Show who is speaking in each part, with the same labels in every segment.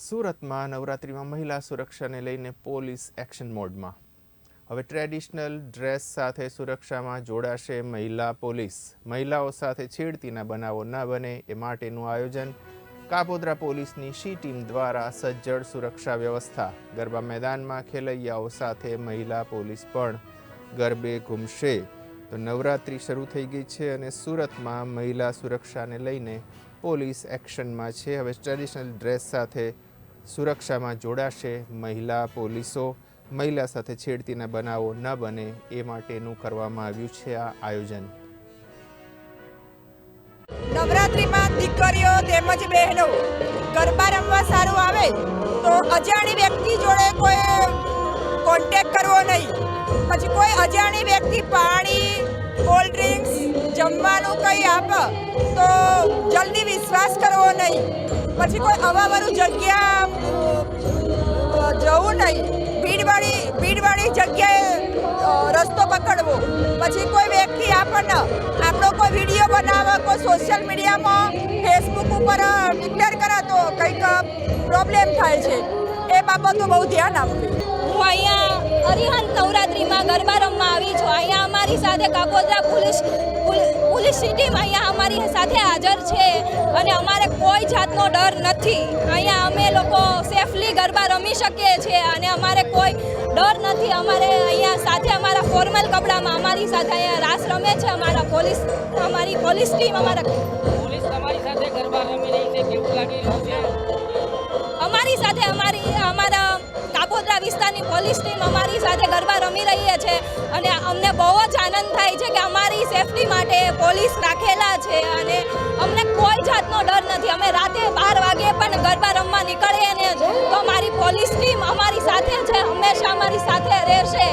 Speaker 1: સુરતમાં નવરાત્રિમાં મહિલા સુરક્ષાને લઈને પોલીસ એક્શન મોડમાં. હવે ટ્રેડિશનલ ડ્રેસ સાથે સુરક્ષામાં જોડાશે મહિલા પોલીસ. મહિલાઓ સાથે છેડતીના બનાવો ન બને એ માટેનું આયોજન કાપોદ્રા પોલીસની શી ટીમ દ્વારા સજ્જડ સુરક્ષા વ્યવસ્થા. ગરબા મેદાનમાં ખેલૈયાઓ સાથે મહિલા પોલીસ પણ ગરબે ઘૂમશે. તો નવરાત્રિ શરૂ થઈ ગઈ છે અને સુરતમાં મહિલા સુરક્ષાને લઈને પોલીસ એક્શનમાં છે. હવે ટ્રેડિશનલ ડ્રેસ સાથે સુરક્ષામાં જોડાશે, મહિલા પોલીસો મહિલા સાથે છેડતીના બનાવો ન બને એ માટેનું કરવામાં આવ્યું છે આ આયોજન.
Speaker 2: નવરાત્રિમાં દીકરીઓ તેમજ બહેનો, ગરબા રમવા સારું આવે તો અજાણી વ્યક્તિ જોડે કોઈ કોન્ટેક કરવો નહીં. પછી કોઈ અજાણી વ્યક્તિ પાણી કોલ્ડ ડ્રિંક્સ જમવાનું કંઈ આપ તો જલ્દી વિશ્વાસ કરવો નહીં. પછી કોઈ અવાવાળું જગ્યા જવું નહીં. ભીડવાળી ભીડવાળી જગ્યાએ રસ્તો પકડવો. પછી કોઈ વ્યક્તિ આપણને, આપણો કોઈ વીડિયો બનાવે, કોઈ સોશિયલ મીડિયામાં ફેસબુક ઉપર ડિક્લેર કરે તો કંઈક પ્રોબ્લેમ થાય છે. એ બાબતો બહુ ધ્યાન આપવું
Speaker 3: હું અહીંયા અરિહંત નવરાત્રિમાં ગરબા રમવા આવી છું. અહીંયા અમારી સાથે કાપોદ્રા પોલીસ પોલી- પોલીસ ટીમ અહીંયા અમારી સાથે હાજર છે. અને અમારે કોઈ જાતનો ડર નથી. અહીંયા અમે લોકો સેફલી ગરબા રમી શકીએ છીએ અને અમારે કોઈ ડર નથી. અમારે અહીંયા સાથે અમારા ફોર્મલ કપડામાં અમારી સાથે અહીંયા રાસ રમે છે. અમારા પોલીસ અમારી પોલીસ ટીમ અમારા
Speaker 4: પોલીસ તમારી સાથે ગરબા રમી રહી છે. કેવું લાગી રહ્યું છે?
Speaker 3: અમારી સાથે અમારી અમારા કાપોદ્રા વિસ્તારની પોલીસ ટીમ અમારી સાથે ગરબા રમી રહી છે. અને અમને બહુ જ આનંદ થાય છે કે અમારી સેફટી માટે પોલીસ રાખેલા છે. ડર નથી. અમે રાતે બાર વાગે પણ ગરબા રમવા નીકળીએ ને તો અમારી પોલીસ ટીમ અમારી સાથે છે હંમેશા અમારી સાથે રહેશે.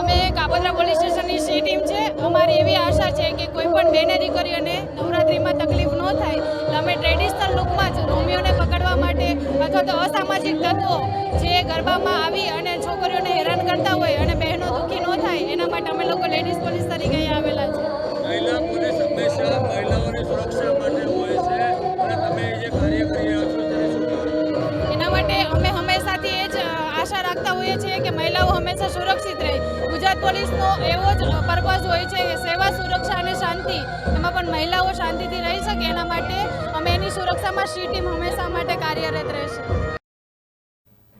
Speaker 5: અમે કાપોદ્રા પોલીસ સ્ટેશનની સી ટીમ છે. અમારી એવી આશા છે કે કોઈ પણ બેને દીકરીઓને નવરાત્રિમાં તકલીફ ન થાય અમે ટ્રેડિશનલ લુકમાં જ રોમિયોને પકડવા માટે અથવા તો અસામાજિક તત્વો જે ગરબામાં આવી અને છોકરીઓને હેરાન કરતા હોય અને બહેનો દુઃખી ન થાય એના માટે અમે લોકો લેડીઝ પોલીસ તરીકે અહીંયા આવેલા છે. હોઈએ છીએ કે મહિલાઓ હંમેશા સુરક્ષિત રહે. ગુજરાત પોલીસનો એવો જ પર્પઝ હોય છે સેવા, સુરક્ષા અને શાંતિ, એમાં પણ મહિલાઓ શાંતિથી રહી શકે. એના માટે અમે એની સુરક્ષામાં સી ટીમ હંમેશા માટે કાર્યરત રહેશે.